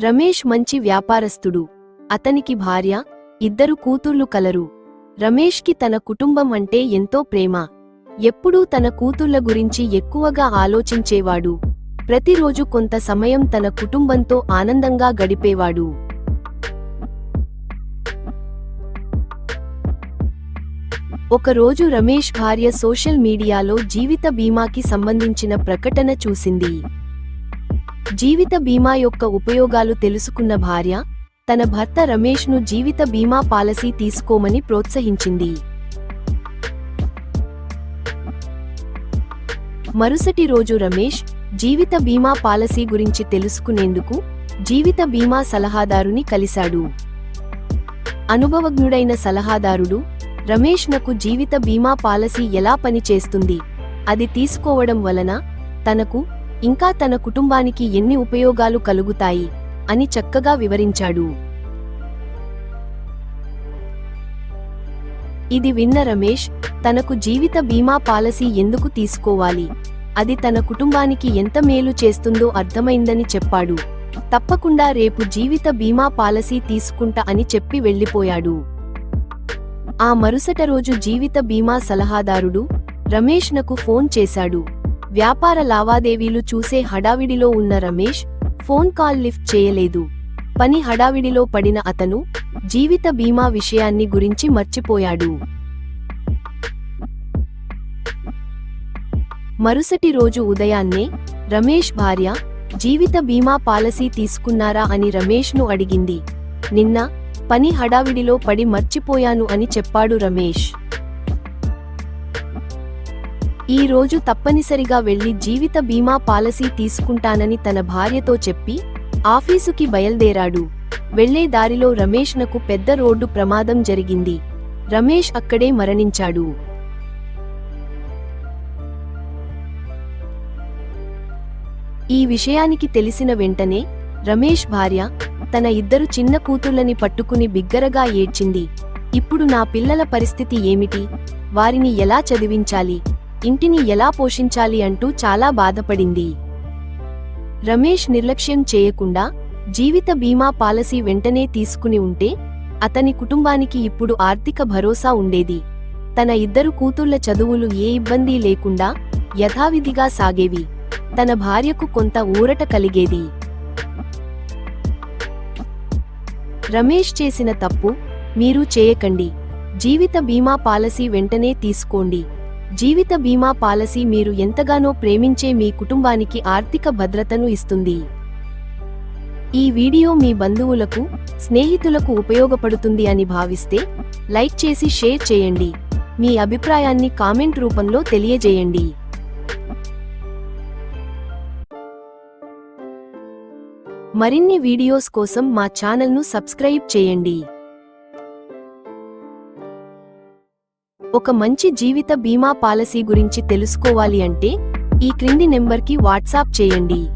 రమేష్ మంచి వ్యాపారస్తుడు. అతనికి భార్య ఇద్దరు కూతుళ్ళు కలరు. రమేష్కి తన కుటుంబం అంటే ఎంతో ప్రేమ. ఎప్పుడూ తన కూతుళ్ళ గురించి ఎక్కువగా ఆలోచించేవాడు. ప్రతిరోజు కొంత సమయం తన కుటుంబంతో ఆనందంగా గడిపేవాడు. ఒకరోజు రమేష్ భార్య సోషల్ మీడియాలో జీవిత బీమాకి సంబంధించిన ప్రకటన చూసింది. జీవిత బీమా యొక్క ఉపయోగాలు తెలుసుకున్న భార్య తన భర్త రమేష్ను జీవిత బీమా పాలసీ తీసుకోమని ప్రోత్సహించింది. మరుసటి రోజు రమేష్ జీవిత బీమా పాలసీ గురించి తెలుసుకునేందుకు జీవిత బీమా సలహాదారుని కలిశాడు. అనుభవజ్ఞుడైన సలహాదారుడు రమేష్ నకు జీవిత బీమా పాలసీ ఎలా పనిచేస్తుంది అది తీసుకోవడం వలన తనకు ఇంకా తన కుటుంబానికి ఎన్ని ఉపయోగాలు కలుగుతాయి అని చక్కగా వివరించాడు. ఇది విన్న రమేష్ తనకు జీవిత బీమా పాలసీ ఎందుకు తీసుకోవాలి? అది తన కుటుంబానికి ఎంత మేలు చేస్తుందో అర్థమైందని చెప్పాడు. తప్పకుండా రేపు జీవిత బీమా పాలసీ తీసుకుంటా అని చెప్పి వెళ్ళిపోయాడు. ఆ మరుసట రోజు జీవిత బీమా సలహాదారుడు రమేష్నకు ఫోన్ చేశాడు. వ్యాపార లావాదేవీలు చూసే హడావిడిలో ఉన్న రమేష్ ఫోన్ కాల్ లిఫ్ట్ చేయలేదు. పని హడావిడిలో పడిన అతను జీవిత బీమా విషయాన్ని గురించి మర్చిపోయాడు. మరుసటి రోజు ఉదయాన్నే రమేష్ భార్య జీవిత బీమా పాలసీ తీసుకున్నారా అని రమేష్ను అడిగింది. నిన్న పని హడావిడిలో పడి మర్చిపోయాను అని చెప్పాడు రమేష్. ఈ రోజు తప్పనిసరిగా వెళ్ళి జీవిత బీమా పాలసీ తీసుకుంటానని తన భార్యతో చెప్పి ఆఫీసుకి బయల్దేరాడు. వెళ్ళే దారిలో రమేష్నకు పెద్ద రోడ్డు ప్రమాదం జరిగింది. రమేష్ అక్కడే మరణించాడు. ఈ విషయానికి తెలిసిన వెంటనే రమేష్ భార్య తన ఇద్దరు చిన్న కూతుళ్ళని పట్టుకుని బిగ్గరగా ఏడ్చింది. ఇప్పుడు నా పిల్లల పరిస్థితి ఏమిటి? వారిని ఎలా చదివించాలి? ఇంటిని ఎలా పోషించాలి అంటూ చాలా బాధపడింది. రమేష్ నిర్లక్ష్యం చేయకుండా జీవిత బీమా పాలసీ వెంటనే తీసుకుని ఉంటే అతని కుటుంబానికి ఇప్పుడు ఆర్థిక భరోసా ఉండేది. తన ఇద్దరు కూతుళ్ళ చదువులు ఏ ఇబ్బంది లేకుండా యథావిధిగా సాగేవి. తన భార్యకు కొంత ఊరట కలిగేది. రమేష్ చేసిన తప్పు మీరు చేయకండి. జీవిత బీమా పాలసీ వెంటనే తీసుకోండి. జీవిత బీమా పాలసీ మీరు ఎంతగానో ప్రేమించే మీ కుటుంబానికి ఆర్థిక భద్రతను ఇస్తుంది. ఈ వీడియో మీ బంధువులకు స్నేహితులకు ఉపయోగపడుతుంది అని భావిస్తే లైక్ చేసి షేర్ చేయండి. మీ అభిప్రాయాన్ని కామెంట్ రూపంలో తెలియజేయండి. మరిన్ని వీడియోస్ కోసం మా ఛానల్ను సబ్స్క్రైబ్ చేయండి. ఒక మంచి జీవిత బీమా పాలసీ గురించి తెలుసుకోవాలి అంటే ఈ క్రింది నెంబర్కి వాట్సాప్ చేయండి.